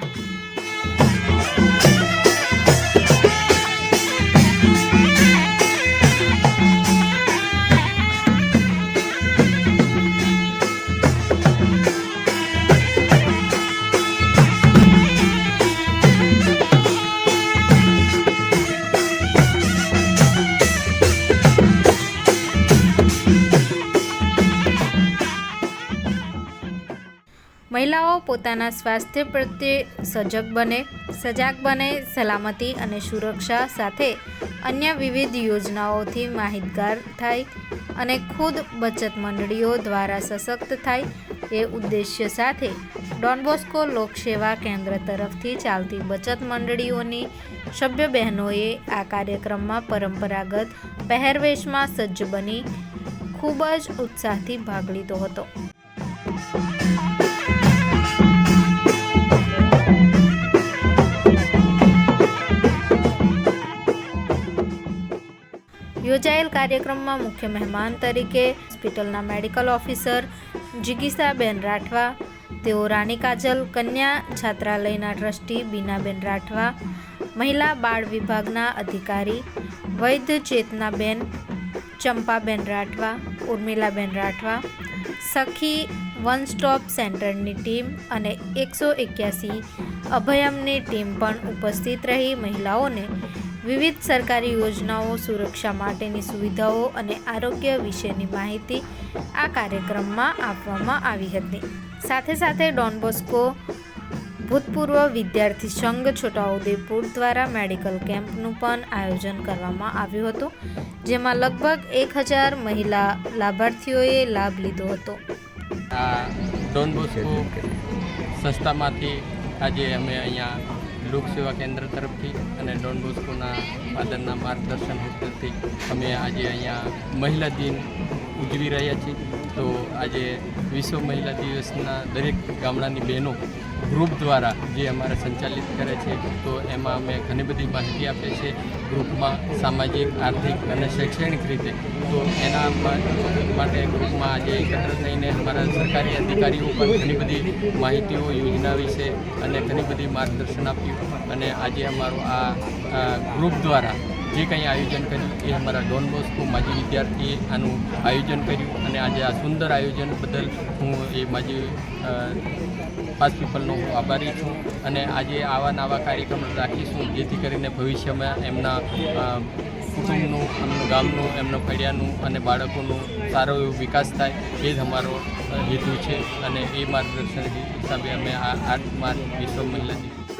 you. મહિલાઓ પોતાના સ્વાસ્થ્ય પ્રત્યે સજગ બને, સજાગ બને, સલામતી અને સુરક્ષા સાથે અન્ય વિવિધ યોજનાઓથી માહિતગાર થાય અને ખુદ બચત મંડળીઓ દ્વારા સશક્ત થાય એ ઉદ્દેશ્ય સાથે ડોનબોસ્કો લોકસેવા કેન્દ્ર તરફથી ચાલતી બચત મંડળીઓની સભ્ય બહેનોએ આ કાર્યક્રમમાં પરંપરાગત પહેરવેશમાં સજ્જ બની ખૂબ જ ઉત્સાહથી ભાગ લીધો હતો. યોજાયેલ કાર્યક્રમમાં મુખ્ય મહેમાન તરીકે હોસ્પિટલના મેડિકલ ઓફિસર જિગીસાબેન રાઠવા, તેઓ રાણી કાજલ કન્યા છાત્રાલયના ટ્રસ્ટી બીનાબેન રાઠવા, મહિલા બાળ વિભાગના અધિકારી વૈદ્ય ચેતનાબેન, ચંપાબેન રાઠવા, ઉર્મિલાબેન રાઠવા, સખી વન સ્ટોપ સેન્ટરની ટીમ અને એકસો એક્યાસી અભયમની ટીમ પણ ઉપસ્થિત રહી મહિલાઓને વિવિધ સરકારી યોજનાઓ, સુરક્ષા માટેની સુવિધાઓ અને આરોગ્ય વિશેની માહિતી આ કાર્યક્રમમાં આપવામાં આવી હતી. સાથે સાથે ડોનબોસ્કો ભૂતપૂર્વ વિદ્યાર્થી સંઘ છોટાઉદેપુર દ્વારા મેડિકલ કેમ્પનું પણ આયોજન કરવામાં આવ્યું હતું, જેમાં લગભગ એક હજાર મહિલા લાભાર્થીઓએ લાભ લીધો હતો. ડોન બોસ્કો સંસ્થામાંથી આજે અમે અહીંયા લોકસેવા કેન્દ્ર તરફથી અને ડોન બોસ્કોના ફાધરના માર્ગદર્શન હેઠળથી અમે આજે અહીંયા મહિલા દિન ઉજવી રહ્યા છીએ. તો આજે વિશ્વ મહિલા દિવસના દરેક ગામડાની બહેનો ગ્રુપ દ્વારા જે અમારે સંચાલિત કરે છે, તો એમાં અમે ઘણી બધી માહિતી આપીએ છીએ ગ્રુપમાં સામાજિક, આર્થિક અને શૈક્ષણિક રીતે. તો એના માટે ગ્રુપમાં આજે એકત્ર થઈને અમારા સરકારી અધિકારીઓ પણ ઘણી બધી માહિતીઓ યોજના વિશે અને ઘણી બધી માર્ગદર્શન આપ્યું. અને આજે અમારું આ ગ્રુપ દ્વારા જે કંઈ આયોજન કર્યું એ અમારા ડોન બોસ્કો માજી વિદ્યાર્થીએ આનું આયોજન કર્યું અને આજે આ સુંદર આયોજન બદલ હું એ માજી પાસ પીપલનો હું આભારી છું અને આજે આવા નવા કાર્યક્રમ રાખીશું જેથી કરીને ભવિષ્યમાં એમના કુટુંબનું, એમનું ગામનું, એમના ફળિયાનું અને બાળકોનું સારો એવો વિકાસ થાય એ જ અમારો હેતુ છે અને એ માર્ગદર્શન હિસાબે અમે આ આઠ માર્ચ વિશ્વ મહિલા દિવસ